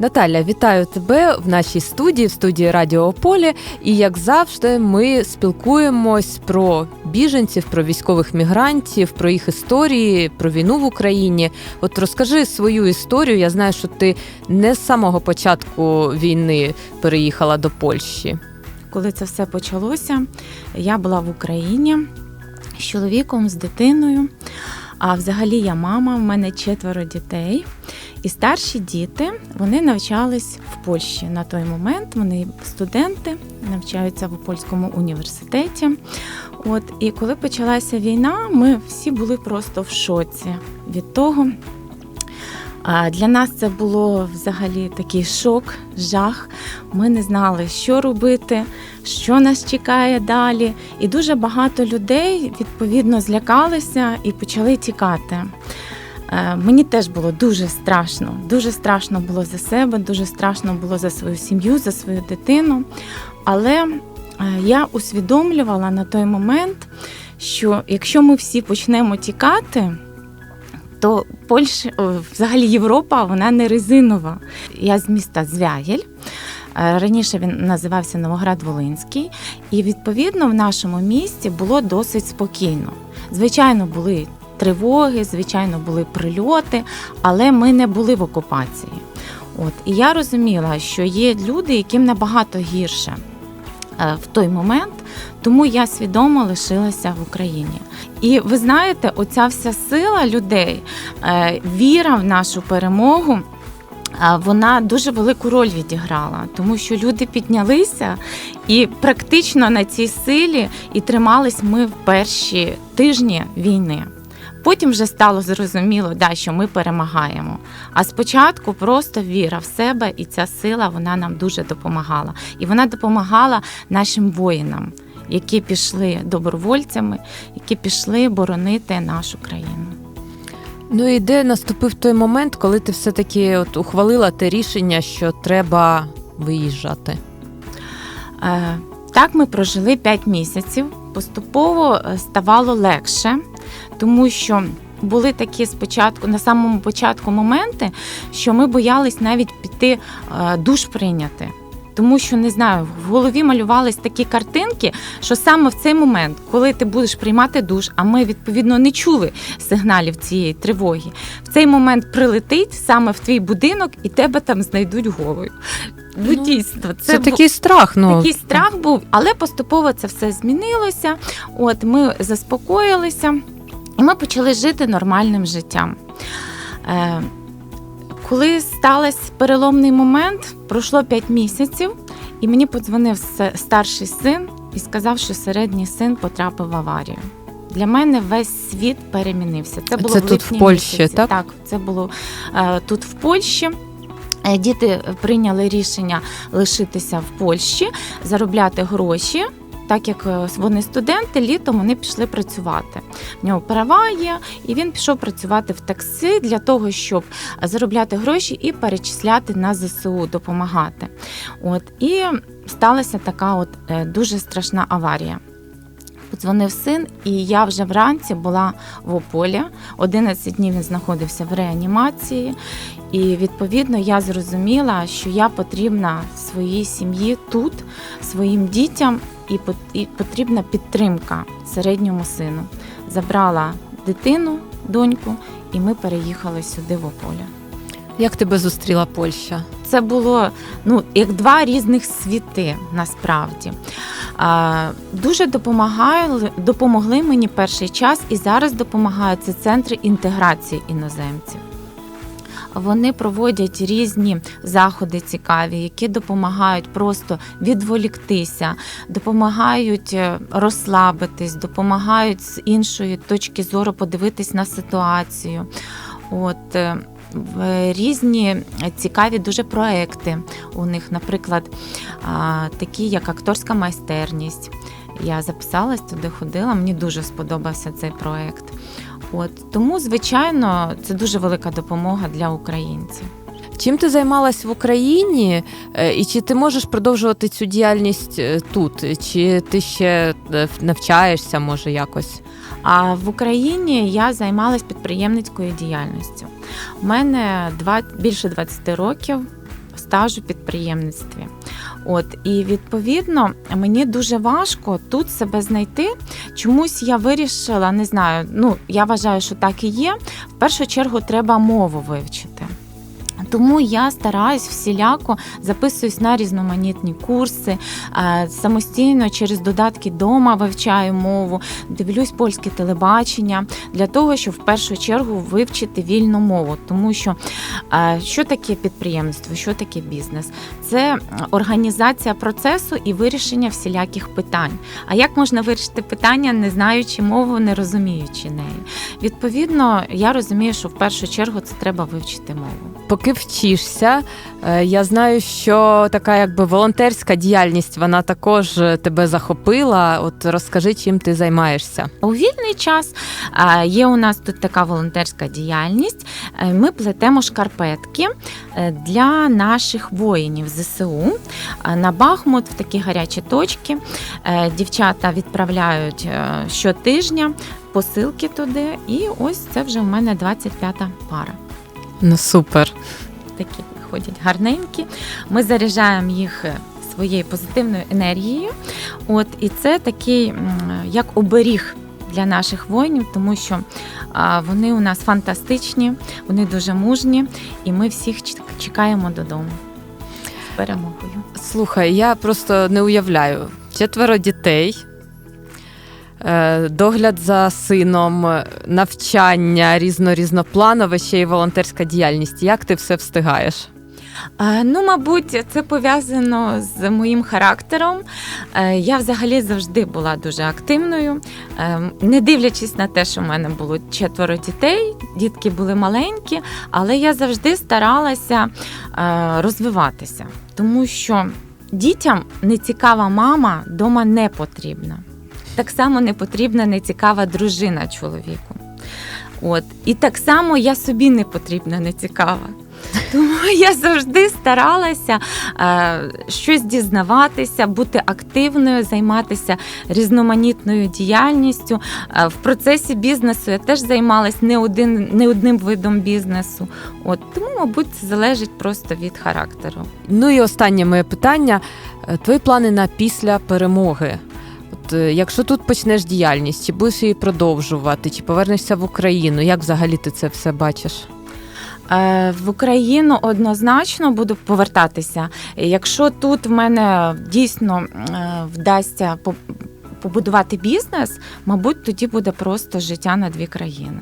Наталя, вітаю тебе в нашій студії, в студії Радіо Ополі. І як завжди, ми спілкуємось про біженців, про військових мігрантів, про їх історії, про війну в Україні. От розкажи свою історію. Я знаю, що ти не з самого початку війни переїхала до Польщі. Коли це все почалося, я була в Україні з чоловіком, з дитиною. А взагалі я мама, в мене четверо дітей. І старші діти вони навчались в Польщі на той момент. Вони студенти, навчаються в польському університеті. От і коли почалася війна, ми всі були просто в шоці від того. Для нас це було взагалі такий шок, жах. Ми не знали, що робити, що нас чекає далі. І дуже багато людей відповідно злякалися і почали тікати. Е, Мені теж було дуже страшно. Дуже страшно було за себе, дуже страшно було за свою сім'ю, за свою дитину. Але е, я усвідомлювала на той момент, що якщо ми всі почнемо тікати, то Польща, взагалі Європа, вона не резинова. Я з міста Звягель. Е, Раніше він називався Новоград-Волинський, і відповідно в нашому місті було досить спокійно. Звичайно, були тривоги, звичайно, були прильоти, але ми не були в окупації. От і я розуміла, що є люди, яким набагато гірше е, в той момент, тому я свідомо лишилася в Україні. І ви знаєте, оця вся сила людей, е, віра в нашу перемогу. Вона дуже велику роль відіграла, тому що люди піднялися і практично на цій силі і тримались ми в перші тижні війни. Потім вже стало зрозуміло, да, що ми перемагаємо. А спочатку просто віра в себе, і ця сила вона нам дуже допомагала. І вона допомагала нашим воїнам, які пішли добровольцями, які пішли боронити нашу країну. Ну і де наступив той момент, коли ти все-таки от ухвалила те рішення, що треба виїжджати? Е, Так ми прожили 5 місяців. Поступово е, ставало легше, тому що були такі спочатку, на самому початку моменти, що ми боялись навіть піти е, душ прийняти. Тому що не знаю, в голові малювались такі картинки, що саме в цей момент, коли ти будеш приймати душ, а ми відповідно не чули сигналів цієї тривоги, в цей момент прилетить саме в твій будинок і тебе там знайдуть голою. Ну, Ну, дійсно, це, Це, бу- такий страх. Ну Такий страх був, але поступово це все змінилося. От ми заспокоїлися, і ми почали жити нормальним життям. Е, коли стався переломний момент, пройшло 5 місяців, і мені подзвонив старший син і сказав, що середній син потрапив в аварію. Для мене весь світ перемінився. Це було Це в тут в Польщі, місяці. так? Так, це було е, тут в Польщі. Е, Діти прийняли рішення лишитися в Польщі, заробляти гроші. Так як е, вони студенти, літом вони пішли працювати. В нього права є, і він пішов працювати в таксі для того, щоб заробляти гроші і перечисляти на ЗСУ, допомагати. От і сталася така от е, дуже страшна аварія. Подзвонив син, і я вже вранці була в Ополі. 11 днів він знаходився в реанімації. І відповідно я зрозуміла, що я потрібна своїй сім'ї тут, своїм дітям, і потрібна підтримка середньому сину. Забрала дитину, доньку, і ми переїхали сюди в Ополе. як тебе зустріла Польща? Це було ну як два різних світи насправді. А, дуже допомагали, допомогли мені перший час і зараз допомагають це центри інтеграції іноземців. Вони проводять різні заходи цікаві, які допомагають просто відволіктися, допомагають е, розслабитись, допомагають з іншої точки зору подивитись на ситуацію. От е, різні цікаві дуже проекти. У них, наприклад, такі як акторська майстерність. Я записалась туди, ходила. Мені дуже сподобався цей проект. От тому, звичайно, це дуже велика допомога для українців. Чим ти займалась в Україні, Е, і чи ти можеш продовжувати цю діяльність е, тут? Чи ти ще е, навчаєшся, може якось? А в Україні я займалась підприємницькою діяльністю. У мене два, більше 20 років стажу підприємництві. От і відповідно мені дуже важко тут себе знайти. Чомусь я вирішила, не знаю. Ну я вважаю, що так і є. В першу чергу треба мову вивчити. Тому я стараюсь всіляко записуюсь на різноманітні курси, е, самостійно через додатки дома вивчаю мову, дивлюсь польське телебачення для того, щоб в першу чергу вивчити вільну мову. Тому що е, що таке підприємство, що таке бізнес? Це організація процесу і вирішення всіляких питань. А як можна вирішити питання, не знаючи мову, не розуміючи неї? Відповідно, я розумію, що в першу чергу це треба вивчити мову. Поки вчишся, е, я знаю, що така якби волонтерська діяльність вона також е, тебе захопила. От розкажи, чим ти займаєшся. У вільний час е, є у нас тут така волонтерська діяльність. Ми плетемо шкарпетки для наших воїнів ЗСУ на Бахмут в такі гарячі точки. Дівчата відправляють щотижня посилки туди, і ось це вже в мене 25-та пара. Ну супер. Такі ходять гарненькі. Ми заряджаємо їх своєю позитивною енергією. От і це такий як оберіг для наших воїнів, тому що вони у нас фантастичні, вони дуже мужні, і ми всіх чек- чекаємо додому з перемогою. Слухай, я просто не уявляю. Четверо дітей, догляд за сином, е, навчання різно-різнопланове, ще й волонтерська діяльність. Як ти все встигаєш? Е, Ну, мабуть, це пов'язано з моїм характером. Е, Я взагалі завжди була дуже активною, Е, не дивлячись на те, що в мене було четверо дітей, дітки були маленькі, але я завжди старалася е, розвиватися, тому що дітям нецікава мама дома не потрібна. Так само не потрібна нецікава дружина чоловіку. От. І так само я собі не потрібна, не цікава. Тому я завжди старалася е, щось дізнаватися, бути активною, займатися різноманітною діяльністю. Е, в процесі бізнесу я теж займалась не, один, не одним видом бізнесу. От, тому, мабуть, це залежить просто від характеру. Ну і останнє моє питання: Е, твої плани на після перемоги. Е, якщо тут почнеш діяльність, чи будеш її продовжувати, чи повернешся в Україну? Як взагалі ти це все бачиш? Е, В Україну однозначно буду повертатися. Якщо тут в мене дійсно е, вдасться побудувати бізнес, мабуть, тоді буде просто життя на дві країни.